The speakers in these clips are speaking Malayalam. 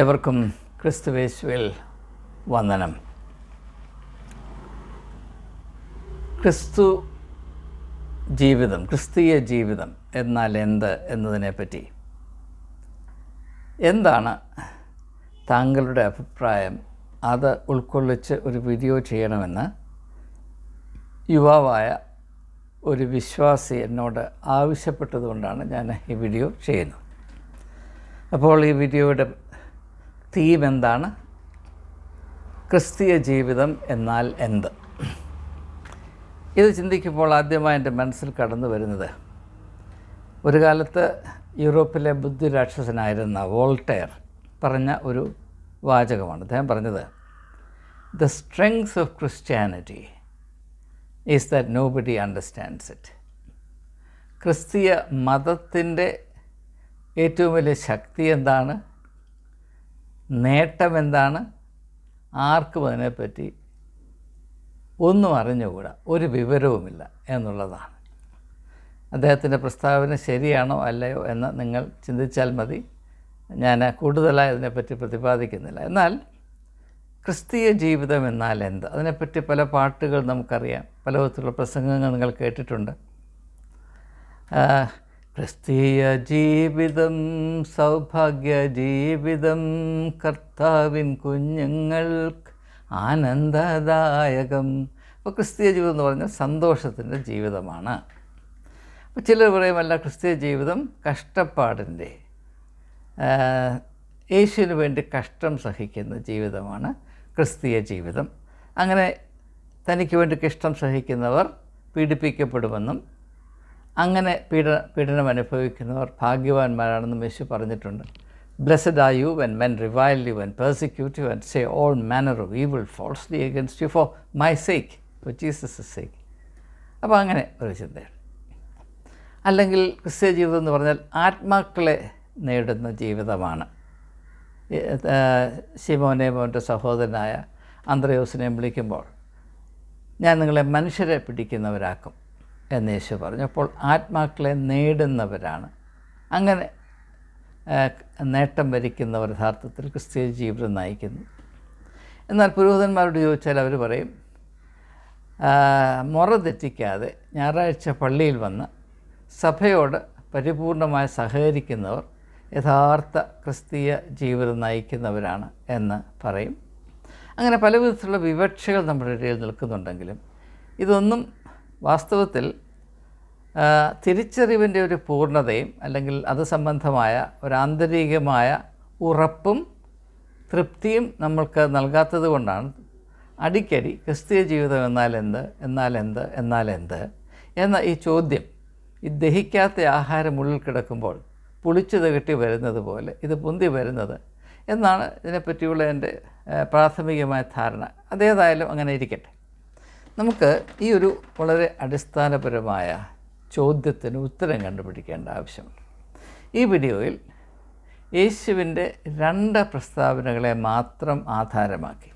ഏവർക്കും ക്രിസ്തുവേശുവിൽ വന്ദനം. ക്രിസ്തു ജീവിതം ക്രിസ്തീയ ജീവിതം എന്നാൽ എന്ത് എന്നതിനെപ്പറ്റി? എന്താണ് താങ്കളുടെ അഭിപ്രായം? അത് ഉൾക്കൊള്ളിച്ച് ഒരു വീഡിയോ ചെയ്യണമെന്ന് യുവാവായ ഒരു വിശ്വാസി എന്നോട് ആവശ്യപ്പെട്ടതുകൊണ്ടാണ് ഞാൻ ഈ വീഡിയോ ചെയ്യുന്നത്. അപ്പോൾ ഈ വീഡിയോയുടെ തീം എന്താണ് ക്രിസ്തീയ ജീവിതം എന്നാൽ എന്ത്? ഇത് ചിന്തിക്കുമ്പോൾ ആദ്യമായി എന്റെ മനസ്സിൽ കടന്നു വരുന്നത് ഒരു കാലത്ത് യൂറോപ്പിലെ ബുദ്ധിരാക്ഷസനായിരുന്ന വോൾട്ടയർ പറഞ്ഞ ഒരു വാചകമാണ്. അദ്ദേഹം പറഞ്ഞത് the strength of Christianity is that nobody understands it ക്രിസ്തീയ മതത്തിന്റെ ഏറ്റവും വലിയ ശക്തി എന്താണ്? നേട്ടം എന്താണ് ആർക്കും അതിനെപ്പറ്റി ഒന്നും അറിഞ്ഞുകൂടാ. ഒരു വിവരവുമില്ല എന്നുള്ളതാണ്. അദ്ദേഹത്തിന്റെ പ്രസ്താവന ശരിയാണോ അല്ലയോ എന്ന് നിങ്ങൾ ചിന്തിച്ചാൽ മതി. ഞാൻ കൂടുതലായി അതിനെപ്പറ്റി പ്രതിപാദിക്കുന്നില്ല. എന്നാൽ ക്രിസ്തീയ ജീവിതം എന്നാൽ എന്ത്? അതിനെപ്പറ്റി പല പാട്ടുകൾ നമുക്കറിയാം. പല വിധത്തിലുള്ള പ്രസംഗങ്ങൾ നിങ്ങൾ കേട്ടിട്ടുണ്ട്. ക്രിസ്തീയ ജീവിതം സൗഭാഗ്യ ജീവിതം കർത്താവിൻ കുഞ്ഞുങ്ങൾക്ക് ആനന്ദദായകം. അപ്പോൾ ക്രിസ്തീയ ജീവിതം എന്ന് പറഞ്ഞാൽ സന്തോഷത്തിന്റെ ജീവിതമാണ്. അപ്പോൾ ചിലർ പറയുമല്ല ക്രിസ്തീയ ജീവിതം കഷ്ടപ്പാടിന്റെ യേശുവിന് വേണ്ടി കഷ്ടം സഹിക്കുന്ന ജീവിതമാണ് ക്രിസ്തീയ ജീവിതം. അങ്ങനെ തനിക്ക് വേണ്ടി കഷ്ടം സഹിക്കുന്നവർ പീഡിപ്പിക്കപ്പെടുമെന്നും അങ്ങനെ പീഡ പീഡനം അനുഭവിക്കുന്നവർ ഭാഗ്യവാന്മാരാണെന്ന് യേശു പറഞ്ഞിട്ടുണ്ട്. Blessed are you when men revile you when persecute you and say all manner of evil falsely against you for my sake for Jesus sake അപ്പോൾ അങ്ങനെ ഒരു ചിന്തയാണ് അല്ലെങ്കിൽ ക്രിസ്ത്യ ജീവിതം എന്ന് പറഞ്ഞാൽ ആത്മാക്കളെ നേടുന്ന ജീവിതമാണ്. ശിമോനെ മോന്റെ സഹോദരനായ അന്ത്രയോസിനെ വിളിക്കുമ്പോൾ ഞാൻ നിങ്ങളെ മനുഷ്യരെ പിടിക്കുന്നവരാക്കും. എന്ന് യേശു പറഞ്ഞു. അപ്പോൾ ആത്മാക്കളെ നേടുന്നവരാണ്. അങ്ങനെ നേട്ടം വരിക്കുന്നവർ യഥാർത്ഥത്തിൽ ക്രിസ്തീയ ജീവിതം നയിക്കുന്നു. എന്നാൽ പുരോഹിതന്മാരോട് ചോദിച്ചാൽ അവർ പറയും മുറ തെറ്റിക്കാതെ ഞായറാഴ്ച പള്ളിയിൽ വന്ന് സഭയോട് പരിപൂർണമായി സഹകരിക്കുന്നവർ യഥാർത്ഥ ക്രിസ്തീയ ജീവിതം നയിക്കുന്നവരാണ് എന്ന് പറയും. അങ്ങനെ പല വിധത്തിലുള്ള വിവക്ഷകൾ നമ്മുടെ ഇടയിൽ നിൽക്കുന്നുണ്ടെങ്കിലും ഇതൊന്നും വാസ്തവത്തിൽ തിരിച്ചറിവിന്റെ ഒരു പൂർണതയും അല്ലെങ്കിൽ അത് സംബന്ധമായ ഒരു ആന്തരികമായ ഉറപ്പും തൃപ്തിയും നമ്മൾക്ക് നൽകാത്തത് കൊണ്ടാണ് അടിക്കടി ക്രിസ്തീയ ജീവിതം എന്ത് എന്നാൽ എന്ത് എന്ന ഈ ചോദ്യം ഈ ദഹിക്കാത്ത ആഹാരം ഉള്ളിൽ കിടക്കുമ്പോൾ പുളിച്ചു തകട്ടി വരുന്നത് പോലെ ഇത് പൊന്തി വരുന്നത് എന്നാണ് ഇതിനെപ്പറ്റിയുള്ള എന്റെ പ്രാഥമികമായ ധാരണ. അതേതായാലും അങ്ങനെ ഇരിക്കട്ടെ. നമുക്ക് ഈ ഒരു വളരെ അടിസ്ഥാനപരമായ ചോദ്യത്തിന് ഉത്തരം കണ്ടുപിടിക്കേണ്ട ആവശ്യമുണ്ട്. ഈ വീഡിയോയിൽ യേശുവിന്റെ രണ്ട് പ്രസ്താവനകളെ മാത്രം ആധാരമാക്കി.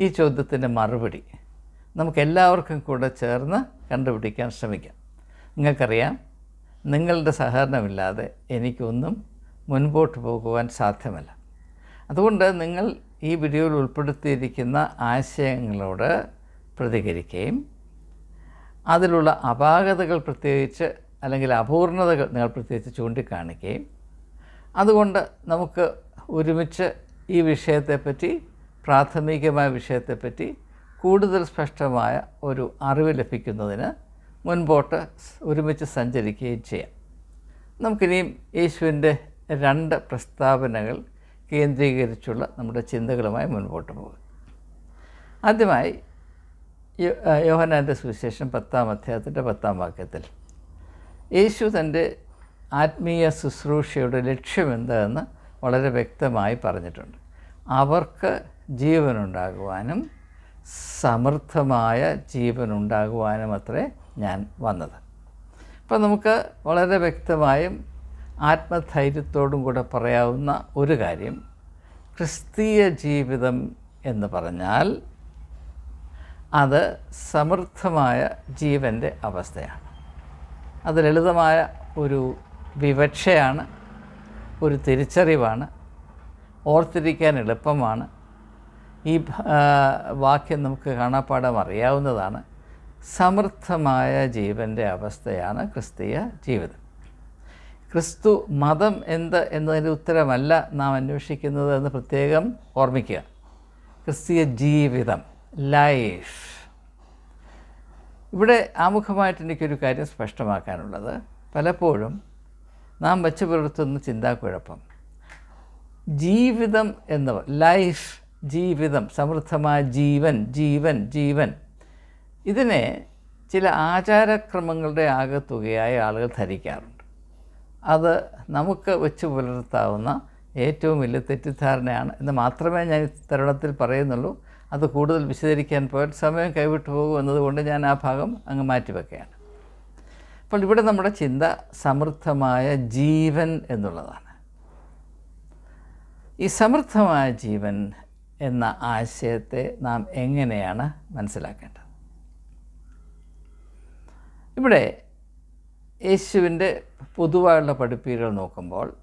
ഈ ചോദ്യത്തിന്റെ മറുപടി നമുക്കെല്ലാവർക്കും കൂടെ ചേർന്ന് കണ്ടുപിടിക്കാൻ ശ്രമിക്കാം. നിങ്ങൾക്കറിയാം നിങ്ങളുടെ സഹകരണമില്ലാതെ എനിക്കൊന്നും മുൻപോട്ട് പോകുവാൻ സാധ്യമല്ല. അതുകൊണ്ട് നിങ്ങൾ ഈ വീഡിയോയിൽ ഉൾപ്പെടുത്തിയിരിക്കുന്ന ആശയങ്ങളോട് പ്രതികരിക്കുകയും അതിലുള്ള അപാകതകൾ പ്രത്യേകിച്ച് അല്ലെങ്കിൽ അപൂർണതകൾ നിങ്ങൾ പ്രത്യേകിച്ച് ചൂണ്ടിക്കാണിക്കുകയും അതുകൊണ്ട് നമുക്ക് ഒരുമിച്ച് ഈ വിഷയത്തെപ്പറ്റി പ്രാഥമികമായ വിഷയത്തെപ്പറ്റി കൂടുതൽ സ്പഷ്ടമായ ഒരു അറിവ് ലഭിക്കുന്നതിന് മുൻപോട്ട് ഒരുമിച്ച് സഞ്ചരിക്കുകയും ചെയ്യാം. നമുക്കിനിയും യേശുവിന്റെ രണ്ട് പ്രസ്താവനകൾ കേന്ദ്രീകരിച്ചുള്ള നമ്മുടെ ചിന്തകളുമായി മുൻപോട്ട് പോകും. ആദ്യമായി യോഹനാന്റെ സുവിശേഷം പത്താം അധ്യായത്തിന്റെ പത്താം വാക്യത്തിൽ. യേശു തന്റെ ആത്മീയ ശുശ്രൂഷയുടെ ലക്ഷ്യമെന്തെന്ന് വളരെ വ്യക്തമായി പറഞ്ഞിട്ടുണ്ട്. അവർക്ക് ജീവനുണ്ടാകുവാനും സമൃദ്ധമായ ജീവനുണ്ടാകുവാനും അത്രേ ഞാൻ വന്നത്. അപ്പോൾ നമുക്ക് വളരെ വ്യക്തമായും ആത്മധൈര്യത്തോടും കൂടെ പറയാവുന്ന ഒരു കാര്യം ക്രിസ്തീയ ജീവിതം എന്ന് പറഞ്ഞാൽ അത് സമൃദ്ധമായ ജീവന്റെ അവസ്ഥയാണ്. അത് ലളിതമായ ഒരു വിവക്ഷയാണ് ഒരു തിരിച്ചറിവാണ് ഓർത്തിരിക്കാൻ എളുപ്പമാണ്. ഈ വാക്യം നമുക്ക് കാണാപ്പാടം അറിയാവുന്നതാണ്. സമൃദ്ധമായ ജീവന്റെ അവസ്ഥയാണ് ക്രിസ്തീയ ജീവിതം. ക്രിസ്തു മതം എന്ത് എന്നതിന്റെ ഉത്തരമല്ല നാം അന്വേഷിക്കുന്നത് എന്ന് പ്രത്യേകം ഓർമ്മിക്കുക. ക്രിസ്തീയ ജീവിതം. ലൈഫ്. ഇവിടെ ആമുഖമായിട്ട് എനിക്കൊരു കാര്യം സ്പഷ്ടമാക്കാനുള്ളത്. പലപ്പോഴും നാം വച്ചു പുലർത്തുന്ന ചിന്താക്കുഴപ്പം. ജീവിതം എന്ന ലൈഫ് ജീവിതം സമൃദ്ധമായ ജീവൻ ജീവൻ ജീവൻ. ഇതിനെ ചില ആചാരക്രമങ്ങളുടെ ആകത്തുകയായ ആളുകൾ ധരിക്കാറുണ്ട്. അത് നമുക്ക് വെച്ച് പുലർത്താവുന്ന ഏറ്റവും വലിയ തെറ്റിദ്ധാരണയാണ് എന്ന് മാത്രമേ ഞാൻ ഈ തരുണത്തിൽ പറയുന്നുള്ളൂ. അത് കൂടുതൽ വിശദീകരിക്കാൻ പോയാൽ സമയം കൈവിട്ടു പോകും എന്നതുകൊണ്ട് ഞാൻ ആ ഭാഗം അങ്ങ് മാറ്റിവെക്കുകയാണ് അപ്പോൾ ഇവിടെ നമ്മുടെ ചിന്ത സമൃദ്ധമായ ജീവൻ എന്നുള്ളതാണ്. ഈ സമൃദ്ധമായ ജീവൻ എന്ന ആശയത്തെ നാം എങ്ങനെയാണ് മനസ്സിലാക്കേണ്ടത്? ഇവിടെ യേശുവിന്റെ പൊതുവായുള്ള പഠിപ്പീരുകൾ നോക്കുമ്പോൾ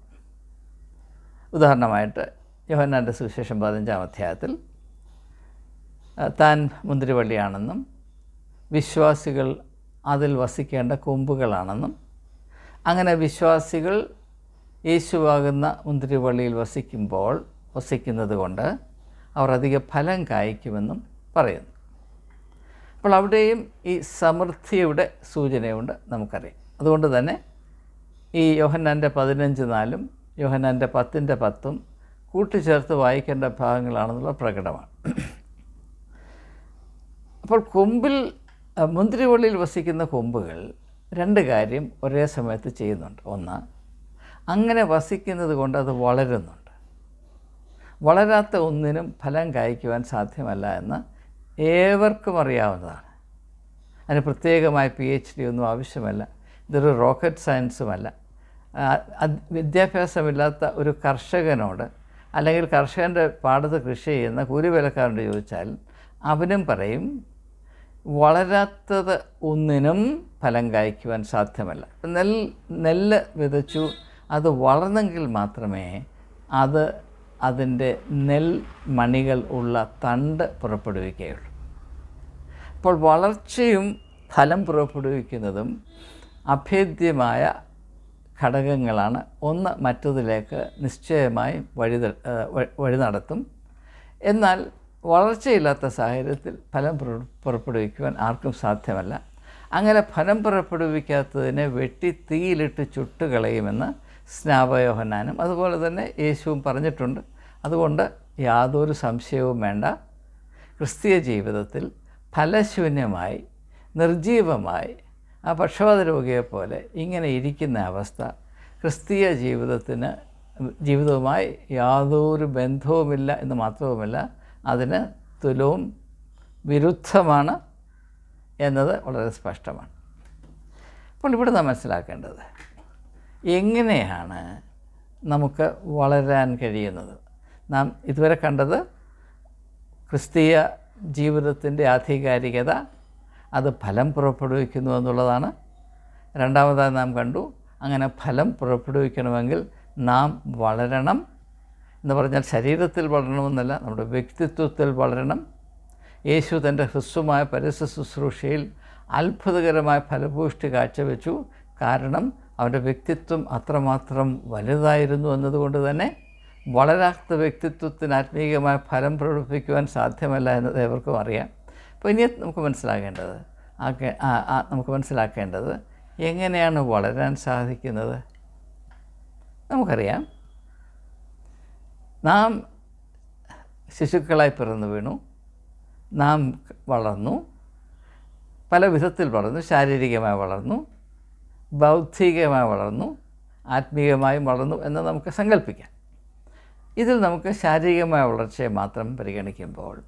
ഉദാഹരണമായിട്ട് യോഹന്നാന്റെ സുവിശേഷം പതിനഞ്ചാം അധ്യായത്തിൽ താൻ മുന്തിരിവള്ളിയാണെന്നും വിശ്വാസികൾ അതിൽ വസിക്കേണ്ട കൊമ്പുകളാണെന്നും അങ്ങനെ വിശ്വാസികൾ യേശുവാകുന്ന മുന്തിരിവള്ളിയിൽ വസിക്കുമ്പോൾ വസിക്കുന്നത് കൊണ്ട് അവർ അധിക ഫലം കായ്ക്കുമെന്നും പറയുന്നു. അപ്പോൾ അവിടെയും ഈ സമൃദ്ധിയുടെ സൂചനയുണ്ട് നമുക്കറിയാം. അതുകൊണ്ട് തന്നെ ഈ യോഹന്നാന്റെ പതിനഞ്ച് നാലും യോഹന്നാന്റെ പത്തിന്റെ പത്തും കൂട്ടിച്ചേർത്ത് വായിക്കേണ്ട ഭാഗങ്ങളാണെന്നുള്ള പ്രകടമാണ്. അപ്പോൾ കൊമ്പിൽ മുന്തിരിവള്ളിയിൽ വസിക്കുന്ന കൊമ്പുകൾ രണ്ട് കാര്യം ഒരേ സമയത്ത് ചെയ്യുന്നുണ്ട്. ഒന്ന് അങ്ങനെ വസിക്കുന്നത് കൊണ്ട് അത് വളരുന്നുണ്ട്. വളരാത്ത ഒന്നിനും ഫലം കായ്ക്കുവാൻ സാധ്യമല്ല എന്ന് ഏവർക്കും അറിയാവുന്നതാണ്. അതിന് പ്രത്യേകമായ പി എച്ച് ഡി ഒന്നും ആവശ്യമല്ല. ഇതൊരു റോക്കറ്റ് സയൻസുമല്ല. വിദ്യാഭ്യാസമില്ലാത്ത ഒരു കർഷകനോട് അല്ലെങ്കിൽ കർഷകന്റെ പാടത്ത് കൃഷി ചെയ്യുന്ന കൂലിവേലക്കാരനോട് ചോദിച്ചാൽ അവനും പറയും വളരാത്തത് ഒന്നിനും ഫലം കായ്ക്കുവാൻ സാധ്യമല്ല. നെൽ നെല്ല് വിതച്ചു അത് വളർന്നെങ്കിൽ മാത്രമേ അത് അതിന്റെ നെൽ മണികൾ ഉള്ള തണ്ട് പുറപ്പെടുവിക്കുകയുള്ളൂ. അപ്പോൾ വളർച്ചയും ഫലം പുറപ്പെടുവിക്കുന്നതും അഭേദ്യമായ ഘടകങ്ങളാണ്. ഒന്ന് മറ്റതിലേക്ക് നിശ്ചയമായി വഴി വഴി നടത്തും എന്നാൽ വളർച്ചയില്ലാത്ത സാഹചര്യത്തിൽ ഫലം പുറ- പുറപ്പെടുവിക്കുവാൻ ആർക്കും സാധ്യമല്ല. അങ്ങനെ ഫലം പുറപ്പെടുവിക്കാത്തതിനെ വെട്ടി തീയിലിട്ട് ചുട്ടുകളയുമെന്ന് സ്നാപയോഹനാനും അതുപോലെ തന്നെ യേശുവും പറഞ്ഞിട്ടുണ്ട്. അതുകൊണ്ട് യാതൊരു സംശയവും വേണ്ട. ക്രിസ്തീയ ജീവിതത്തിൽ ഫലശൂന്യമായി നിർജീവമായി ആ പക്ഷപാത രോഗിയെപ്പോലെ ഇങ്ങനെ ഇരിക്കുന്ന അവസ്ഥ ക്രിസ്തീയ ജീവിതത്തിന് ജീവിതവുമായി യാതൊരു ബന്ധവുമില്ല എന്ന് മാത്രവുമല്ല അതിന് തുലവും വിരുദ്ധമാണ് എന്നത് വളരെ സ്പഷ്ടമാണ്. അപ്പോൾ ഇവിടെ നാം മനസ്സിലാക്കേണ്ടത് എങ്ങനെയാണ് നമുക്ക് വളരാൻ കഴിയുന്നത്? നാം ഇതുവരെ കണ്ടത് ക്രിസ്തീയ ജീവിതത്തിന്റെ ആധികാരികത അത് ഫലം പുറപ്പെടുവിക്കുന്നു എന്നുള്ളതാണ്. രണ്ടാമതായി നാം കണ്ടു അങ്ങനെ ഫലം പുറപ്പെടുവിക്കണമെങ്കിൽ നാം വളരണം. എന്ന് പറഞ്ഞാൽ ശരീരത്തിൽ വളരണമെന്നല്ല നമ്മുടെ വ്യക്തിത്വത്തിൽ വളരണം. യേശു തന്റെ ഹ്രസ്വമായ പരസ്യ ശുശ്രൂഷയിൽ അത്ഭുതകരമായ ഫലഭൂഷ്ടി കാഴ്ചവെച്ചു. കാരണം അവന്റെ വ്യക്തിത്വം അത്രമാത്രം വലുതായിരുന്നു എന്നതുകൊണ്ട് തന്നെ വളരാത്ത വ്യക്തിത്വത്തിന് ആത്മീയമായ ഫലം പ്രകടിപ്പിക്കുവാൻ സാധ്യമല്ല എന്നത് ഏവർക്കും അറിയാം. അപ്പോൾ ഇനി നമുക്ക് മനസ്സിലാക്കേണ്ടത് ആ- നമുക്ക് മനസ്സിലാക്കേണ്ടത് എങ്ങനെയാണ് വളരാൻ സാധിക്കുന്നത്? നമുക്കറിയാം. നാം ശിശുക്കളായി പിറന്നു വീണു. നാം വളർന്നു. പല വിധത്തിൽ വളർന്നു. ശാരീരികമായി വളർന്നു. ബൗദ്ധികമായി വളർന്നു. ആത്മീയമായും വളർന്നു എന്ന് നമുക്ക് സങ്കല്പിക്കാം. ഇതിൽ നമുക്ക് ശാരീരികമായ വളർച്ചയെ മാത്രം പരിഗണിക്കുമ്പോൾ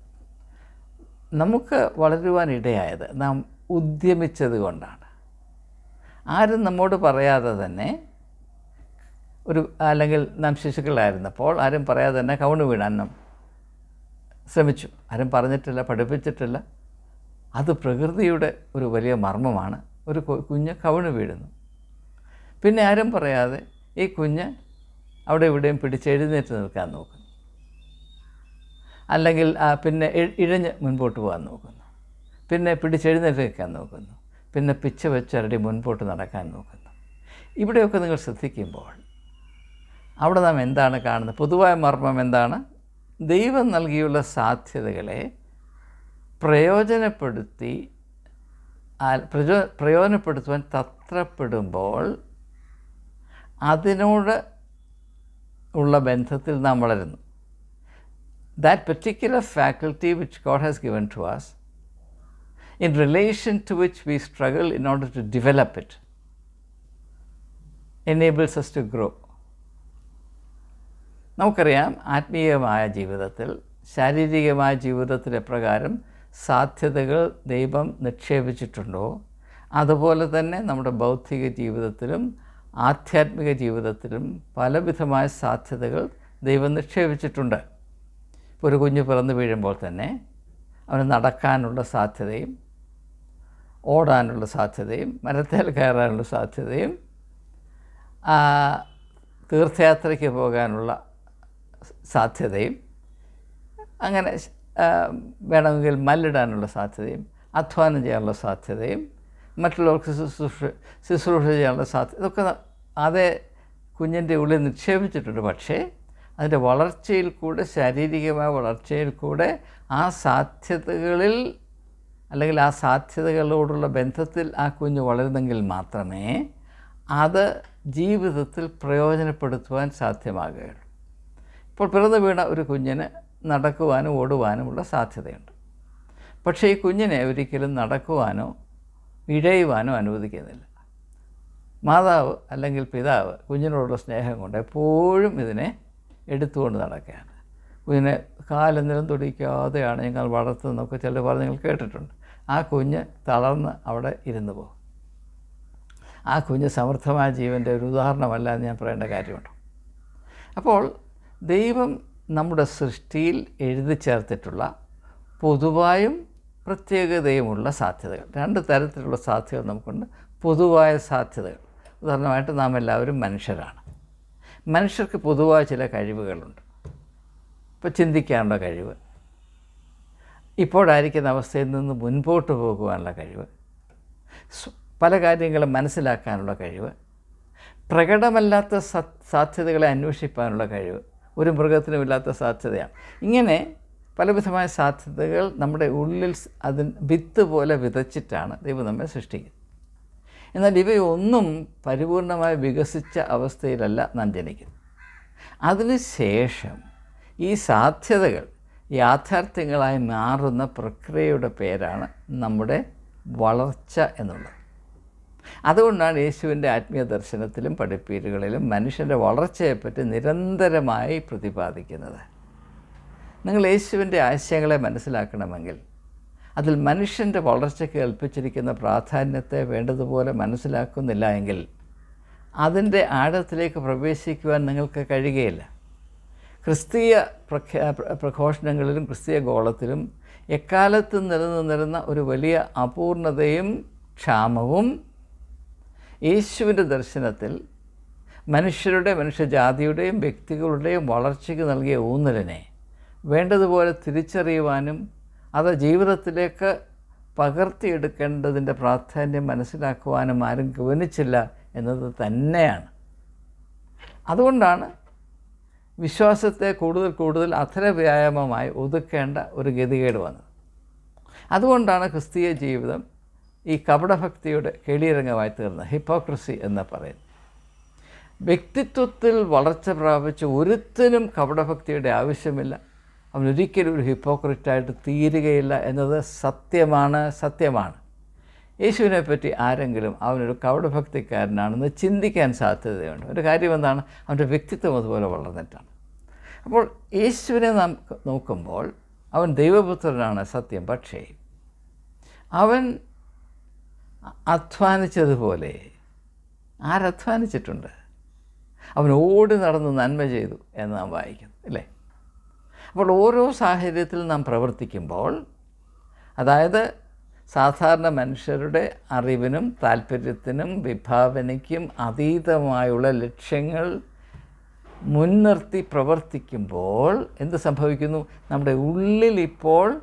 നമുക്ക് വളരുവാനിടയായത് നാം ഉദ്യമിച്ചത് കൊണ്ടാണ്. ആരും നമ്മോട് പറയാതെ തന്നെ ഒരു അല്ലെങ്കിൽ നാം ശിശുക്കളായിരുന്നപ്പോൾ ആരും പറയാതെ തന്നെ കവണ് വീണാൻ നാം ശ്രമിച്ചു. ആരും പറഞ്ഞിട്ടില്ല പഠിപ്പിച്ചിട്ടില്ല. അത് പ്രകൃതിയുടെ ഒരു വലിയ മർമ്മമാണ്. ഒരു കുഞ്ഞ് കവിണ് വീഴുന്നു. പിന്നെ ആരും പറയാതെ ഈ കുഞ്ഞ് അവിടെ ഇവിടെയും പിടിച്ചെഴുന്നേറ്റ് നിൽക്കാൻ നോക്കുന്നു. അല്ലെങ്കിൽ പിന്നെ ഇഴഞ്ഞ് മുൻപോട്ട് പോകാൻ നോക്കുന്നു. പിന്നെ പിടിച്ചെഴുന്നേറ്റ് നിൽക്കാൻ നോക്കുന്നു. പിന്നെ പിച്ച വെച്ചരടി മുൻപോട്ട് നടക്കാൻ നോക്കുന്നു. ഇവിടെയൊക്കെ നിങ്ങൾ ശ്രദ്ധിക്കുമ്പോൾ അവിടെ നാം എന്താണ് കാണുന്നത് പൊതുവായ മർമ്മം എന്താണ് ദൈവം നൽകിയുള്ള സാധ്യതകളെ പ്രയോജനപ്പെടുത്തി പ്രചോ പ്രയോജനപ്പെടുത്തുവാൻ തത്രപ്പെടുമ്പോൾ അതിനോട് ഉള്ള ബന്ധത്തിൽ നാം വളരുന്നു that particular faculty which God has given to us, in relation to which we struggle in order to develop it, enables us to grow. നമുക്കറിയാം ആത്മീയമായ ജീവിതത്തിൽ ശാരീരികമായ ജീവിതത്തിൽ എപ്രകാരം സാധ്യതകൾ ദൈവം നിക്ഷേപിച്ചിട്ടുണ്ടോ? അതുപോലെ തന്നെ നമ്മുടെ ബൗദ്ധിക ജീവിതത്തിലും ആധ്യാത്മിക ജീവിതത്തിലും പലവിധമായ സാധ്യതകൾ ദൈവം നിക്ഷേപിച്ചിട്ടുണ്ട്. ഒരു കുഞ്ഞ് പിറന്നു വീഴുമ്പോൾ തന്നെ അവന് നടക്കാനുള്ള സാധ്യതയും ഓടാനുള്ള സാധ്യതയും മരത്തേൽ കയറാനുള്ള സാധ്യതയും തീർത്ഥയാത്രയ്ക്ക് പോകാനുള്ള സാധ്യതയും അങ്ങനെ വേണമെങ്കിൽ മല്ലിടാനുള്ള സാധ്യതയും അധ്വാനം ചെയ്യാനുള്ള സാധ്യതയും മറ്റുള്ളവർക്ക് ശുശ്രൂഷ ശുശ്രൂഷ ചെയ്യാനുള്ള സാധ്യത ഇതൊക്കെ അതേ കുഞ്ഞിന്റെ ഉള്ളിൽ നിക്ഷേപിച്ചിട്ടുണ്ട്. പക്ഷേ അതിന്റെ വളർച്ചയിൽ കൂടെ ശാരീരികമായ വളർച്ചയിൽ കൂടെ ആ സാധ്യതകളിൽ അല്ലെങ്കിൽ ആ സാധ്യതകളോടുള്ള ബന്ധത്തിൽ ആ കുഞ്ഞ് വളരുന്നെങ്കിൽ മാത്രമേ അത് ജീവിതത്തിൽ പ്രയോജനപ്പെടുത്തുവാൻ സാധ്യമാകുകയുള്ളൂ. ഇപ്പോൾ പിറന്നു വീണ ഒരു കുഞ്ഞിന് നടക്കുവാനും ഓടുവാനുമുള്ള സാധ്യതയുണ്ട്. പക്ഷേ ഈ കുഞ്ഞിനെ ഒരിക്കലും നടക്കുവാനോ ഇഴയുവാനോ അനുവദിക്കുന്നില്ല. മാതാവ് അല്ലെങ്കിൽ പിതാവ് കുഞ്ഞിനോടുള്ള സ്നേഹം കൊണ്ട് എപ്പോഴും ഇതിനെ എടുത്തുകൊണ്ട് നടക്കുകയാണ്. കുഞ്ഞിനെ കാലെന്തിനും തുടിക്കാതെയാണ് ഞങ്ങൾ വളർത്തുന്നതൊക്കെ ചില പറഞ്ഞ് നിങ്ങൾ കേട്ടിട്ടുണ്ട്. ആ കുഞ്ഞ് തളർന്ന് അവിടെ ഇരുന്ന് പോകും. ആ കുഞ്ഞ് സമർത്ഥമായ ജീവന്റെ ഒരു ഉദാഹരണമല്ല എന്ന് ഞാൻ പറയേണ്ട കാര്യമുണ്ട്. അപ്പോൾ ദൈവം നമ്മുടെ സൃഷ്ടിയിൽ എഴുതി ചേർത്തിട്ടുള്ള പൊതുവായും പ്രത്യേകതയുമുള്ള സാധ്യതകൾ. രണ്ട് തരത്തിലുള്ള സാധ്യതകൾ നമുക്കുണ്ട്. പൊതുവായ സാധ്യതകൾ. ഉദാഹരണമായിട്ട് നാം എല്ലാവരും മനുഷ്യരാണ്. മനുഷ്യർക്ക് പൊതുവായ ചില കഴിവുകളുണ്ട്. ഇപ്പോൾ ചിന്തിക്കാനുള്ള കഴിവ്. ഇപ്പോഴായിരിക്കുന്ന അവസ്ഥയിൽ നിന്ന് മുൻപോട്ട് പോകുവാനുള്ള കഴിവ്. പല കാര്യങ്ങളും മനസ്സിലാക്കാനുള്ള കഴിവ്. പ്രകടമല്ലാത്ത സാധ്യതകളെ അന്വേഷിപ്പാനുള്ള കഴിവ്. ഒരു മൃഗത്തിനുമില്ലാത്ത സാധ്യതയാണ്. ഇങ്ങനെ പലവിധമായ സാധ്യതകൾ നമ്മുടെ ഉള്ളിൽ അതിൻ വിത്ത് പോലെ വിതച്ചിട്ടാണ് ദൈവം നമ്മെ സൃഷ്ടിക്കുന്നത്. എന്നാൽ ഇവയൊന്നും പരിപൂർണമായി വികസിച്ച അവസ്ഥയിലല്ല നാം ജനിക്കുന്നത്. അതിനുശേഷം ഈ സാധ്യതകൾ യാഥാർത്ഥ്യങ്ങളായി മാറുന്ന പ്രക്രിയയുടെ പേരാണ് നമ്മുടെ വളർച്ച എന്നുള്ളത്. അതുകൊണ്ടാണ് യേശുവിന്റെ ആത്മീയ ദർശനത്തിലും പഠിപ്പീരുകളിലും മനുഷ്യന്റെ വളർച്ചയെപ്പറ്റി നിരന്തരമായി പ്രതിപാദിക്കുന്നത്. നിങ്ങൾ യേശുവിന്റെ ആശയങ്ങളെ മനസ്സിലാക്കണമെങ്കിൽ അതിൽ മനുഷ്യന്റെ വളർച്ചയ്ക്ക് കൽപ്പിച്ചിരിക്കുന്ന പ്രാധാന്യത്തെ വേണ്ടതുപോലെ മനസ്സിലാക്കുന്നില്ല എങ്കിൽ അതിന്റെ ആഴത്തിലേക്ക് പ്രവേശിക്കുവാൻ നിങ്ങൾക്ക് കഴിയുകയില്ല. ക്രിസ്തീയ പ്രഖ്യാ പ്രഘോഷണങ്ങളിലും ക്രിസ്തീയ ഗോളത്തിലും എക്കാലത്തും നിലനിന്നിരുന്ന ഒരു വലിയ അപൂർണതയും ക്ഷാമവും യേശുവിന്റെ ദർശനത്തിൽ മനുഷ്യരുടെ മനുഷ്യജാതിയുടെയും വ്യക്തികളുടെയും വളർച്ചയ്ക്ക് നൽകിയ ഊന്നലിനെ വേണ്ടതുപോലെ തിരിച്ചറിയുവാനും അത് ജീവിതത്തിലേക്ക് പകർത്തിയെടുക്കേണ്ടതിന്റെ പ്രാധാന്യം മനസ്സിലാക്കുവാനും ആരും ഗവനിച്ചില്ല എന്നത് തന്നെയാണ്. അതുകൊണ്ടാണ് വിശ്വാസത്തെ കൂടുതൽ കൂടുതൽ അധര വ്യായാമമായി ഒതുക്കേണ്ട ഒരു ഗതികേട് വന്നത്. അതുകൊണ്ടാണ് ക്രിസ്തീയ ജീവിതം ഈ കപടഭക്തിയുടെ കെളിയിറങ്ങമായി തീർന്ന. ഹിപ്പോക്രസി എന്ന് പറയുന്നത് വ്യക്തിത്വത്തിൽ വളർച്ച പ്രാപിച്ച ഒരുത്തിനും കപടഭക്തിയുടെ ആവശ്യമില്ല. അവൻ ഒരിക്കലും ഒരു ഹിപ്പോക്രറ്റായിട്ട് തീരുകയില്ല എന്നത് സത്യമാണ് സത്യമാണ്. യേശുവിനെ പറ്റി ആരെങ്കിലും അവനൊരു കപടഭക്തിക്കാരനാണെന്ന് ചിന്തിക്കാൻ സാധ്യതയുണ്ട്. ഒരു കാര്യം എന്താണ്? അവന്റെ വ്യക്തിത്വം അതുപോലെ വളർന്നിട്ടാണ്. അപ്പോൾ യേശുവിനെ നാം നോക്കുമ്പോൾ അവൻ ദൈവപുത്രനാണ് സത്യം പക്ഷേ അവൻ അധ്വാനിച്ചതുപോലെ. ആരധ്വാനിച്ചിട്ടുണ്ട്? അവൻ ഓടി നടന്ന് നന്മ ചെയ്തു എന്ന് നാം വായിക്കുന്നു അല്ലേ? അപ്പോൾ ഓരോ സാഹചര്യത്തിൽ നാം പ്രവർത്തിക്കുമ്പോൾ അതായത് സാധാരണ മനുഷ്യരുടെ അറിവിനും താല്പര്യത്തിനും വിഭാവനയ്ക്കും അതീതമായുള്ള ലക്ഷ്യങ്ങൾ മുൻനിർത്തി പ്രവർത്തിക്കുമ്പോൾ എന്ത് സംഭവിക്കുന്നു? നമ്മുടെ ഉള്ളിൽ ഇപ്പോൾ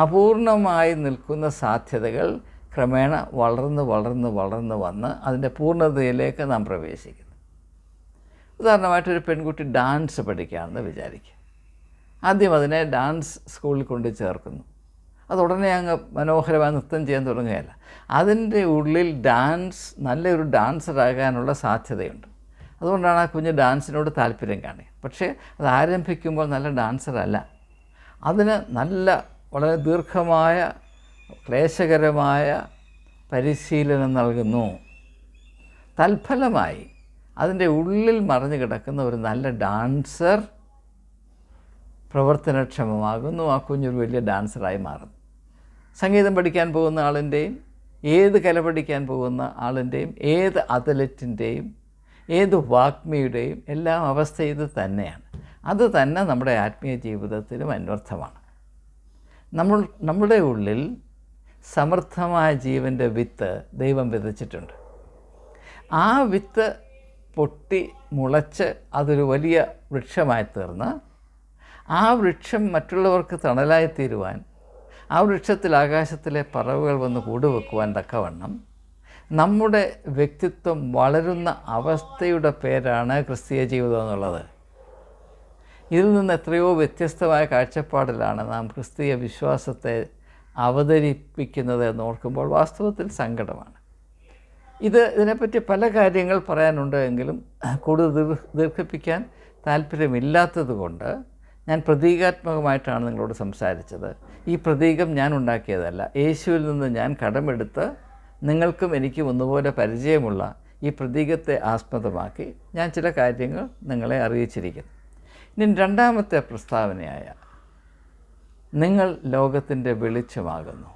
അപൂർണമായി നിൽക്കുന്ന സാധ്യതകൾ ക്രമേണ വളർന്ന് വളർന്ന് വളർന്ന് വന്ന് അതിന്റെ പൂർണതയിലേക്ക് നാം പ്രവേശിക്കുന്നു. ഉദാഹരണമായിട്ടൊരു പെൺകുട്ടി ഡാൻസ് പഠിക്കുകയാണെന്ന് വിചാരിക്കുക ആദ്യം അതിനെ ഡാൻസ് സ്കൂളിൽ കൊണ്ട് ചേർക്കുന്നു. അത് ഉടനെ അങ്ങ് മനോഹരമായി നൃത്തം ചെയ്യാൻ തുടങ്ങുകയല്ല. അതിന്റെ ഉള്ളിൽ ഡാൻസ് നല്ലൊരു ഡാൻസറാകാനുള്ള സാധ്യതയുണ്ട്. അതുകൊണ്ടാണ് ആ കുഞ്ഞ് ഡാൻസിനോട് താല്പര്യം കാണുക. പക്ഷേ അത് ആരംഭിക്കുമ്പോൾ നല്ല ഡാൻസറല്ല. അതിന് നല്ല വളരെ ദീർഘമായ ക്ലേശകരമായ പരിശീലനം നൽകുന്നു. തൽഫലമായി അതിന്റെ ഉള്ളിൽ മറിഞ്ഞു കിടക്കുന്ന ഒരു നല്ല ഡാൻസർ പ്രവർത്തനക്ഷമമാകുന്നു. ആ കുഞ്ഞൊരു വലിയ ഡാൻസറായി മാറുന്നു. സംഗീതം പഠിക്കാൻ പോകുന്ന ആളിന്റെയും ഏത് കല പഠിക്കാൻ പോകുന്ന ആളിന്റെയും ഏത് അത്ലറ്റിന്റെയും ഏത് വാഗ്മിയുടെയും എല്ലാം അവസ്ഥ ഇത് തന്നെയാണ്. അത് തന്നെ നമ്മുടെ ആത്മീയ ജീവിതത്തിലും അന്വർത്ഥമാണ്. നമ്മൾ നമ്മുടെ ഉള്ളിൽ സമൃദ്ധമായ ജീവന്റെ വിത്ത് ദൈവം വിതച്ചിട്ടുണ്ട്. ആ വിത്ത് പൊട്ടി മുളച്ച് അതൊരു വലിയ വൃക്ഷമായി തീർന്ന് ആ വൃക്ഷം മറ്റുള്ളവർക്ക് തണലായി തീരുവാൻ ആ വൃക്ഷത്തിൽ ആകാശത്തിലെ പറവുകൾ വന്ന് കൂടുവെക്കുവാൻ തക്കവണ്ണം നമ്മുടെ വ്യക്തിത്വം വളരുന്ന അവസ്ഥയുടെ പേരാണ് ക്രിസ്തീയ ജീവിതം എന്നുള്ളത്. ഇതിൽ നിന്ന് എത്രയോ വ്യത്യസ്തമായ കാഴ്ചപ്പാടിലാണ് നാം ക്രിസ്തീയ വിശ്വാസത്തെ അവതരിപ്പിക്കുന്നത് എന്ന് ഓർക്കുമ്പോൾ വാസ്തവത്തിൽ സങ്കടമാണ്. ഇത് ഇതിനെപ്പറ്റി പല കാര്യങ്ങൾ പറയാനുണ്ട് എങ്കിലും കൂടുതൽ ദീർ ദീർഘിപ്പിക്കാൻ താല്പര്യമില്ലാത്തത് കൊണ്ട് ഞാൻ പ്രതീകാത്മകമായിട്ടാണ് നിങ്ങളോട് സംസാരിച്ചത്. ഈ പ്രതീകം ഞാൻ ഉണ്ടാക്കിയതല്ല. യേശുവിൽ നിന്ന് ഞാൻ കടമെടുത്ത് നിങ്ങൾക്കും എനിക്കും ഒന്നുപോലെ പരിചയമുള്ള ഈ പ്രതീകത്തെ ആസ്പദമാക്കി ഞാൻ ചില കാര്യങ്ങൾ നിങ്ങളെ അറിയിച്ചിരിക്കുന്നു. ഇനി രണ്ടാമത്തെ പ്രസ്താവനയായ നിങ്ങൾ ലോകത്തിന്റെ വെളിച്ചമാകുന്നു.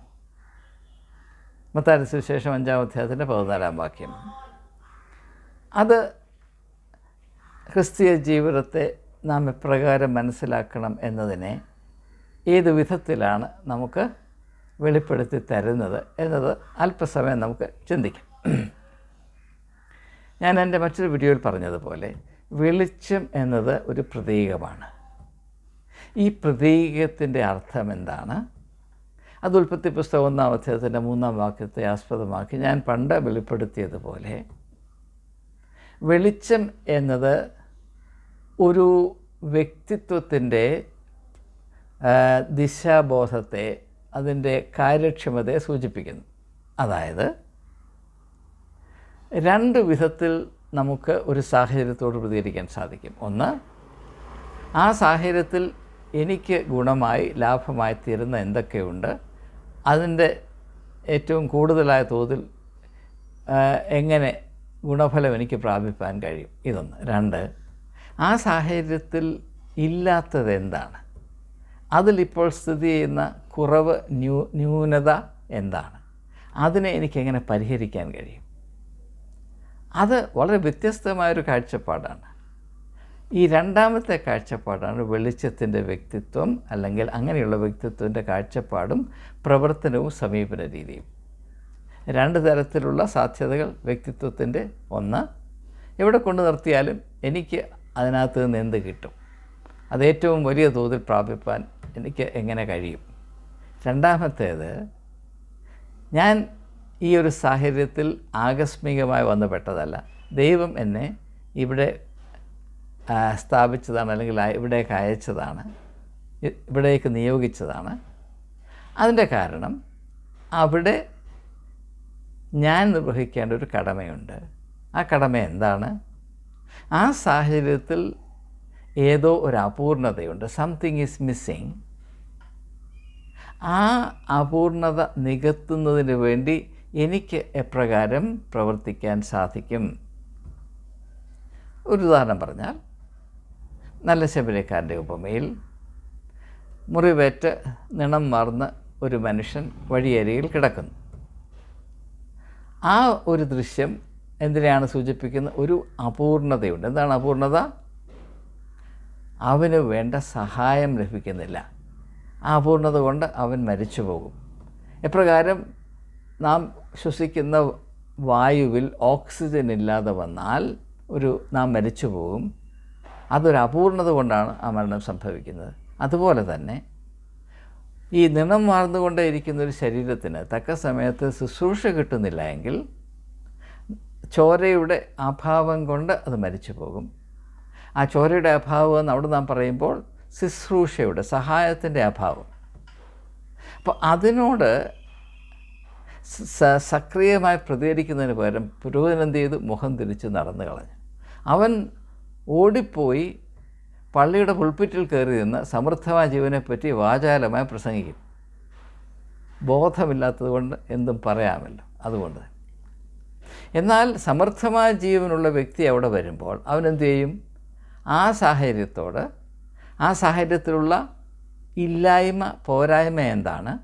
മത്താരി സുവിശേഷം അഞ്ചാം അധ്യായത്തിന്റെ പതിനാലാം വാക്യം. അത് ക്രിസ്തീയ ജീവിതത്തെ നാം എപ്രകാരം മനസ്സിലാക്കണം എന്നതിനെ ഏത് വിധത്തിലാണ് നമുക്ക് വെളിപ്പെടുത്തി തരുന്നത് എന്നത് അല്പസമയം നമുക്ക് ചിന്തിക്കാം. ഞാൻ എന്റെ മറ്റൊരു വീഡിയോയിൽ പറഞ്ഞതുപോലെ വെളിച്ചം എന്നത് ഒരു പ്രതീകമാണ്. ഈ പ്രതീകത്തിന്റെ അർത്ഥം എന്താണ് അത് ഉൽപ്പത്തി പുസ്തകം ഒന്നാം അധ്യായത്തിന്റെ മൂന്നാം വാക്യത്തെ ആസ്പദമാക്കി ഞാൻ പണ്ട് വെളിപ്പെടുത്തിയതുപോലെ വെളിച്ചം എന്നത് ഒരു വ്യക്തിത്വത്തിന്റെ ദിശാബോധത്തെ അതിന്റെ കാര്യക്ഷമതയെ സൂചിപ്പിക്കുന്നു. അതായത് രണ്ട് വിധത്തിൽ നമുക്ക് ഒരു സാഹചര്യത്തോട് പ്രതികരിക്കാൻ സാധിക്കും. ഒന്ന് ആ സാഹചര്യത്തിൽ എനിക്ക് ഗുണമായി ലാഭമായി തീരുന്ന എന്തൊക്കെയുണ്ട്? അതിന്റെ ഏറ്റവും കൂടുതലായ തോതിൽ എങ്ങനെ ഗുണഫലം എനിക്ക് പ്രാപിപ്പാൻ കഴിയും? ഇതൊന്ന്. രണ്ട് ആ സാഹചര്യത്തിൽ ഇല്ലാത്തത് എന്താണ്? അതിലിപ്പോൾ സ്ഥിതി ചെയ്യുന്ന കുറവ് ന്യൂ ന്യൂനത എന്താണ്? അതിനെ എനിക്കെങ്ങനെ പരിഹരിക്കാൻ കഴിയും? അത് വളരെ വ്യത്യസ്തമായൊരു കാഴ്ചപ്പാടാണ്. ഈ രണ്ടാമത്തെ കാഴ്ചപ്പാടാണ് വെളിച്ചത്തിന്റെ വ്യക്തിത്വം അല്ലെങ്കിൽ അങ്ങനെയുള്ള വ്യക്തിത്വത്തിന്റെ കാഴ്ചപ്പാടും പ്രവർത്തനവും സമീപന രീതിയും. രണ്ട് തരത്തിലുള്ള സാധ്യതകൾ വ്യക്തിത്വത്തിന്റെ ഒന്ന് എവിടെ കൊണ്ടു നിർത്തിയാലും എനിക്ക് അതിനകത്ത് നിന്ന് എന്ത് കിട്ടും? അത് ഏറ്റവും വലിയ തോതിൽ പ്രാപിപ്പാൻ എനിക്ക് എങ്ങനെ കഴിയും? രണ്ടാമത്തേത് ഞാൻ ഈ ഒരു സാഹചര്യത്തിൽ ആകസ്മികമായി വന്നുപെട്ടതല്ല. ദൈവം എന്നെ ഇവിടെ സ്ഥാപിച്ചതാണ് അല്ലെങ്കിൽ ഇവിടേക്ക് അയച്ചതാണ്. ഇവിടേക്ക് നിയോഗിച്ചതാണ്. അതിന്റെ കാരണം അവിടെ ഞാൻ നിർവഹിക്കേണ്ട ഒരു കടമയുണ്ട്. ആ കടമ എന്താണ്? ആ സാഹചര്യത്തിൽ ഏതോ ഒരു അപൂർണതയുണ്ട്. സംതിങ് ഈസ് മിസ്സിങ് ആ അപൂർണത നികത്തുന്നതിന് വേണ്ടി എനിക്ക് എപ്രകാരം പ്രവർത്തിക്കാൻ സാധിക്കും? ഒരു ഉദാഹരണം പറഞ്ഞാൽ നല്ല ശബരിക്കാരന്റെ ഉപമയിൽ മുറിവേറ്റ് നിണം മാർന്ന് ഒരു മനുഷ്യൻ വഴിയരികിൽ കിടക്കുന്നു. ആ ഒരു ദൃശ്യം എന്തിനെയാണ് സൂചിപ്പിക്കുന്ന ഒരു അപൂർണതയുണ്ട്. എന്താണ് അപൂർണത? അവന് വേണ്ട സഹായം ലഭിക്കുന്നില്ല. ആ അപൂർണത കൊണ്ട് അവൻ മരിച്ചു പോകും. എപ്രകാരം നാം ശ്വസിക്കുന്ന വായുവിൽ ഓക്സിജൻ ഇല്ലാതെ വന്നാൽ ഒരു നാം മരിച്ചു പോകും. അതൊരു അപൂർണത കൊണ്ടാണ് ആ മരണം സംഭവിക്കുന്നത്. അതുപോലെ തന്നെ ഈ നിണം മാർന്നുകൊണ്ടേ ഇരിക്കുന്ന ഒരു ശരീരത്തിന് തക്ക സമയത്ത് ശുശ്രൂഷ കിട്ടുന്നില്ല എങ്കിൽ ചോരയുടെ അഭാവം കൊണ്ട് അത് മരിച്ചു പോകും. ആ ചോരയുടെ അഭാവം എന്ന് അവിടെ നാം പറയുമ്പോൾ ശുശ്രൂഷയുടെ സഹായത്തിന്റെ അഭാവം. അപ്പോൾ അതിനോട് സക്രിയമായി പ്രതികരിക്കുന്നതിന് പകരം പുരോഹിതൻ എന്ത് ചെയ്തു? മുഖം തിരിച്ച് നടന്നു കളഞ്ഞു. അവൻ ഓടിപ്പോയി പള്ളിയുടെ പുൽപ്പിറ്റിൽ കയറി നിന്ന് സമൃദ്ധമായ ജീവനെപ്പറ്റി വാചാലമായി പ്രസംഗിക്കും. ബോധമില്ലാത്തത് കൊണ്ട് എന്തും പറയാമല്ലോ അതുകൊണ്ട് എന്നാൽ സമർത്ഥമായ ജീവനുള്ള വ്യക്തി അവിടെ വരുമ്പോൾ അവനെന്ത് ചെയ്യും? ആ സാഹചര്യത്തോട് ആ സാഹചര്യത്തിലുള്ള ഇല്ലായ്മ പോരായ്മ എന്താണ്?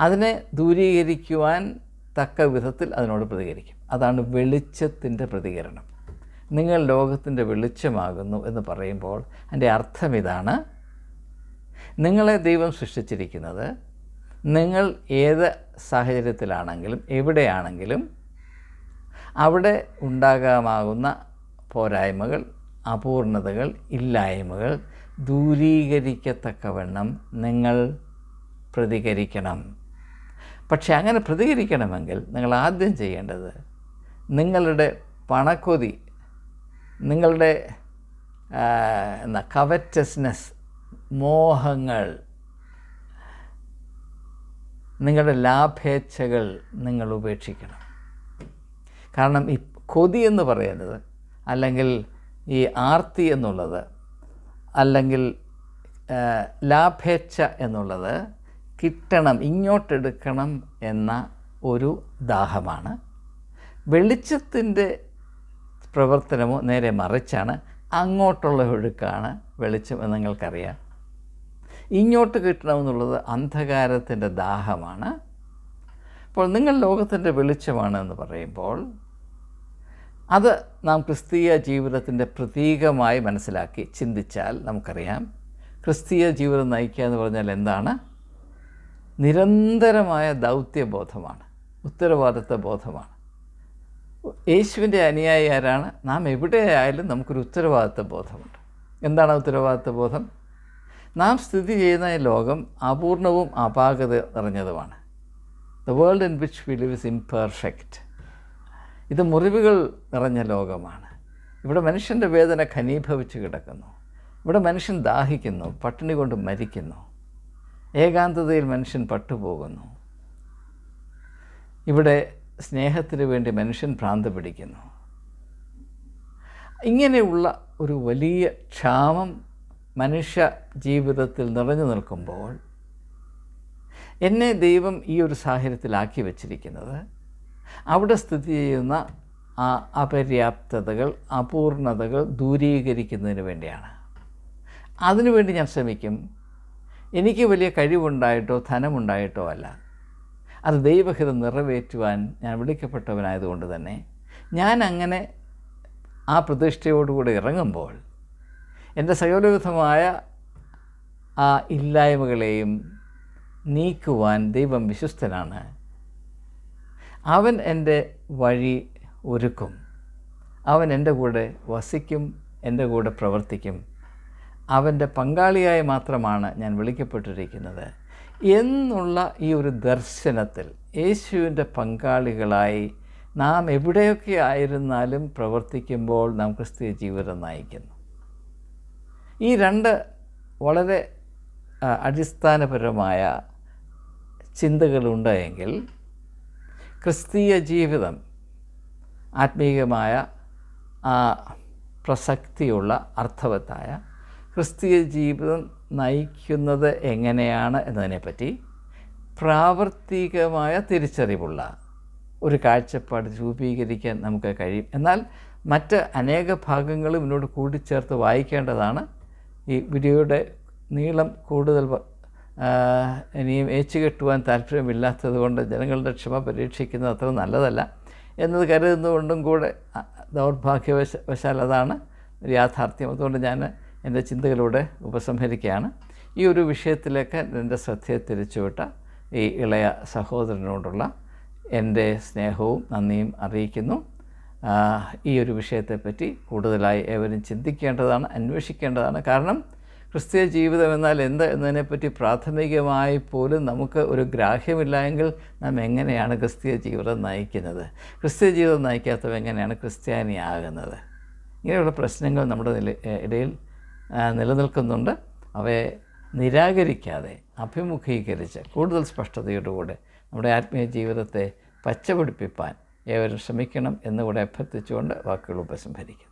അതിനെ ദൂരീകരിക്കുവാൻ തക്ക വിധത്തിൽ അതിനോട് പ്രതികരിക്കും. അതാണ് വെളിച്ചത്തിന്റെ പ്രതികരണം. നിങ്ങൾ ലോകത്തിന്റെ വെളിച്ചമാകുന്നു എന്ന് പറയുമ്പോൾ അതിന്റെ അർത്ഥം ഇതാണ് നിങ്ങളെ ദൈവം സൃഷ്ടിച്ചിരിക്കുന്നത് നിങ്ങൾ ഏത് സാഹചര്യത്തിലാണെങ്കിലും എവിടെയാണെങ്കിലും അവിടെ ഉണ്ടാകാമാകുന്ന പോരായ്മകൾ അപൂർണതകൾ ഇല്ലായ്മകൾ ദൂരീകരിക്കത്തക്കവണ്ണം നിങ്ങൾ പ്രതികരിക്കണം. പക്ഷെ അങ്ങനെ പ്രതികരിക്കണമെങ്കിൽ നിങ്ങൾ ആദ്യം ചെയ്യേണ്ടത് നിങ്ങളുടെ പണക്കൊതി നിങ്ങളുടെ എന്താ കവറ്റസ്നെസ് മോഹങ്ങൾ നിങ്ങളുടെ ലാഭേച്ഛകൾ നിങ്ങൾ ഉപേക്ഷിക്കണം. കാരണം ഈ കൊതി എന്ന് പറയുന്നത് അല്ലെങ്കിൽ ഈ ആർത്തി എന്നുള്ളത് അല്ലെങ്കിൽ ലാഭേച്ഛ എന്നുള്ളത് കിട്ടണം ഇങ്ങോട്ടെടുക്കണം എന്ന ഒരു ദാഹമാണ്. വെളിച്ചത്തിന്റെ പ്രവർത്തനമോ നേരെ മറിച്ചാണ് അങ്ങോട്ടുള്ള ഒഴുക്കാണ് വെളിച്ചം എന്ന് നിങ്ങൾക്കറിയാം. ഇങ്ങോട്ട് കിട്ടണമെന്നുള്ളത് അന്ധകാരത്തിന്റെ ദാഹമാണ്. അപ്പോൾ നിങ്ങൾ ലോകത്തിന്റെ വെളിച്ചമാണ് എന്ന് പറയുമ്പോൾ അത് നാം ക്രിസ്തീയ ജീവിതത്തിന്റെ പ്രതീകമായി മനസ്സിലാക്കി ചിന്തിച്ചാൽ നമുക്കറിയാം. ക്രിസ്തീയ ജീവിതം നയിക്കുക എന്ന് പറഞ്ഞാൽ എന്താണ്? നിരന്തരമായ ദൗത്യബോധമാണ് ഉത്തരവാദിത്വ ബോധമാണ് യേശുവിന്റെ അനുയായി ആരാണ് നാം എവിടെയായാലും നമുക്കൊരു ഉത്തരവാദിത്വ ബോധമുണ്ട്. എന്താണ് ഉത്തരവാദിത്വ ബോധം? നാം സ്ഥിതി ചെയ്യുന്ന ലോകം അപൂർണവും അപാകത നിറഞ്ഞതുമാണ്. The world in which we live is imperfect ഇത് മുറിവുകൾ നിറഞ്ഞ ലോകമാണ്. ഇവിടെ മനുഷ്യന്റെ വേദന ഖനീഭവിച്ച് കിടക്കുന്നു. ഇവിടെ മനുഷ്യൻ ദാഹിക്കുന്നു പട്ടിണി കൊണ്ട് മരിക്കുന്നു. ഏകാന്തതയിൽ മനുഷ്യൻ പട്ടുപോകുന്നു. ഇവിടെ സ്നേഹത്തിന് വേണ്ടി മനുഷ്യൻ ഭ്രാന്ത് പിടിക്കുന്നു. ഇങ്ങനെയുള്ള ഒരു വലിയ ക്ഷാമം മനുഷ്യ ജീവിതത്തിൽ നിറഞ്ഞു നിൽക്കുമ്പോൾ എന്നെ ദൈവം ഈ ഒരു സാഹചര്യത്തിലാക്കി വച്ചിരിക്കുന്നത് അവിടെ സ്ഥിതി ചെയ്യുന്ന ആ അപര്യാപ്തതകൾ അപൂർണതകൾ ദൂരീകരിക്കുന്നതിന് വേണ്ടിയാണ്. അതിനുവേണ്ടി ഞാൻ ശ്രമിക്കും. എനിക്ക് വലിയ കഴിവുണ്ടായിട്ടോ ധനമുണ്ടായിട്ടോ അല്ല. അത് ദൈവഹിതം നിറവേറ്റുവാൻ ഞാൻ വിളിക്കപ്പെട്ടവനായതുകൊണ്ട് തന്നെ ഞാൻ അങ്ങനെ ആ പ്രതിഷ്ഠയോടുകൂടെ ഇറങ്ങുമ്പോൾ എന്റെ സകലവിധമായ ആ ഇല്ലായ്മകളെയും നീക്കുവാൻ ദൈവം വിശ്വസ്തനാണ്. അവൻ എന്റെ വഴി ഒരുക്കും. അവൻ എന്റെ കൂടെ വസിക്കും എന്റെ കൂടെ പ്രവർത്തിക്കും. അവന്റെ പങ്കാളിയായി മാത്രമാണ് ഞാൻ വിളിക്കപ്പെട്ടിരിക്കുന്നത്. എന്നുള്ള ഈ ഒരു ദർശനത്തിൽ യേശുവിന്റെ പങ്കാളികളായി നാം എവിടെയൊക്കെ ആയിരുന്നാലും പ്രവർത്തിക്കുമ്പോൾ നാം ക്രിസ്തീയ ജീവിതം നയിക്കുന്നു. ഈ രണ്ട് വളരെ അടിസ്ഥാനപരമായ ചിന്തകളുണ്ട് എങ്കിൽ ക്രിസ്തീയ ജീവിതം ആത്മീയമായ പ്രസക്തിയുള്ള അർത്ഥവത്തായ ക്രിസ്തീയ ജീവിതം നയിക്കുന്നത് എങ്ങനെയാണ് എന്നതിനെപ്പറ്റി പ്രാവർത്തികമായ തിരിച്ചറിവുള്ള ഒരു കാഴ്ചപ്പാട് രൂപീകരിക്കാൻ നമുക്ക് കഴിയും. എന്നാൽ മറ്റ് അനേക ഭാഗങ്ങളും ഇതിനോട് കൂട്ടിച്ചേർത്ത് വായിക്കേണ്ടതാണ്. ഈ വീഡിയോയുടെ നീളം കൂടുതൽ ഇനിയും ഏച്ചു കെട്ടുവാൻ താല്പര്യമില്ലാത്തത് കൊണ്ട് ജനങ്ങളുടെ ക്ഷമ പരീക്ഷിക്കുന്നത് അത്ര നല്ലതല്ല എന്നത് കരുതുന്നതുകൊണ്ടും കൂടെ ദൗർഭാഗ്യവശ വശാൽ അതാണ് യാഥാർത്ഥ്യം. അതുകൊണ്ട് ഞാൻ എന്റെ ചിന്തകളിലൂടെ ഉപസംഹരിക്കുകയാണ്. ഈ ഒരു വിഷയത്തിലേക്ക് എന്റെ ശ്രദ്ധയെ തിരിച്ചുവിട്ട ഈ ഇളയ സഹോദരനോടുള്ള എന്റെ സ്നേഹവും നന്ദിയും അറിയിക്കുന്നു. ഈ ഒരു വിഷയത്തെപ്പറ്റി കൂടുതലായി ഏവരും ചിന്തിക്കേണ്ടതാണ് അന്വേഷിക്കേണ്ടതാണ്. കാരണം ക്രിസ്തീയ ജീവിതം എന്നാൽ എന്ത് എന്നതിനെപ്പറ്റി പ്രാഥമികമായി പോലും നമുക്ക് ഒരു ഗ്രാഹ്യമില്ല എങ്കിൽ നാം എങ്ങനെയാണ് ക്രിസ്തീയ ജീവിതം നയിക്കുന്നത്? ക്രിസ്തീയ ജീവിതം നയിക്കാത്തവ എങ്ങനെയാണ് ക്രിസ്ത്യാനി ആകുന്നത് ഇങ്ങനെയുള്ള പ്രശ്നങ്ങൾ നമ്മുടെ ഇടയിൽ നിലനിൽക്കുന്നുണ്ട്. അവയെ നിരാകരിക്കാതെ അഭിമുഖീകരിച്ച് കൂടുതൽ സ്പഷ്ടതയോടുകൂടെ നമ്മുടെ ആത്മീയ ജീവിതത്തെ പച്ചപിടിപ്പിപ്പാൻ ഏവരും ശ്രമിക്കണം എന്നുകൂടെ അഭ്യർത്ഥിച്ചുകൊണ്ട് വാക്കുകൾ ഉപസംഹരിക്കുന്നു.